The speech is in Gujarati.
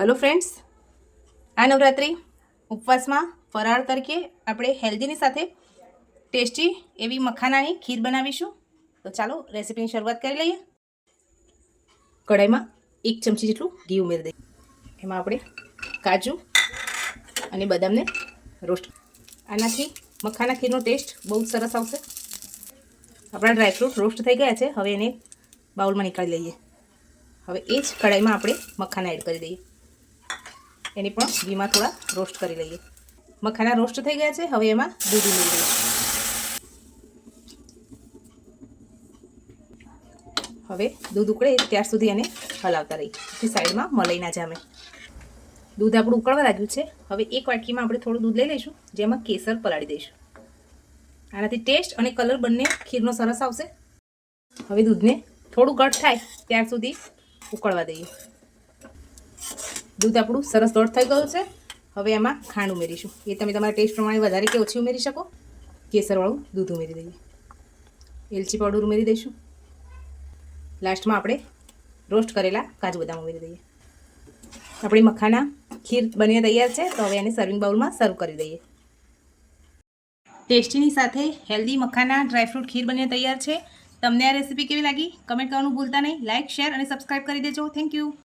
હલો ફ્રેન્ડ્સ આ નવરાત્રિ ઉપવાસમાં ફરાળ તરીકે આપણે હેલ્ધીની સાથે ટેસ્ટી એવી મખાનાની ખીર બનાવીશું. તો ચાલો રેસીપીની શરૂઆત કરી લઈએ. કઢાઈમાં એક ચમચી જેટલું ઘી ઉમેરી દઈએ. એમાં આપણે કાજુ અને બદામને રોસ્ટ આનાથી મખાના ખીરનો ટેસ્ટ બહુ જ સરસ આવશે. આપણા ડ્રાયફ્રૂટ રોસ્ટ થઈ ગયા છે. હવે એને બાઉલમાં નીકાળી લઈએ. હવે એ જ કઢાઈમાં આપણે મખાના એડ કરી દઈએ. એને પણ ઘીમાં થોડા રોસ્ટ કરી લઈએ. મખાના રોસ્ટ થઈ ગયા છે, હવે એમાં દૂધ ઉમેરી દઈશું. હવે દૂધ ઉકળે ત્યાર સુધી એને હલાવતા રહીએ. પછી સાઈડમાં મલાઈ ના જામે. દૂધ આપણું ઉકળવા લાગ્યું છે. હવે એક વાટકીમાં આપણે થોડું દૂધ લઈ લઈશું, જેમાં કેસર પલાળી દઈશું. આનાથી ટેસ્ટ અને કલર બંને ખીરનો સરસ આવશે. હવે દૂધને થોડું ઘટ થાય, ત્યાર સુધી ઉકળવા દઈએ. દૂધ આપણું સરસ દોઢ થઈ ગયું છે. હવે એમાં ખાંડ ઉમેરીશું. એ તમે તમારા ટેસ્ટ પ્રમાણે વધારે કે ઓછી ઉમેરી શકો. કેસરવાળું દૂધ ઉમેરી દઈએ. એલચી પાવડર ઉમેરી દઈશું. લાસ્ટમાં આપણે રોસ્ટ કરેલા કાજુ બદામ ઉમેરી દઈએ. આપણી મખાના ખીર બનીને તૈયાર છે, તો હવે એને સર્વિંગ બાઉલમાં સર્વ કરી દઈએ. ટેસ્ટીની સાથે હેલ્ધી મખાના ડ્રાયફ્રૂટ ખીર બનીને તૈયાર છે. તમને આ રેસીપી કેવી લાગી? કમેન્ટ કરવાનું ભૂલતા નહીં. લાઇક શેર અને સબસ્ક્રાઇબ કરી દેજો. Thank you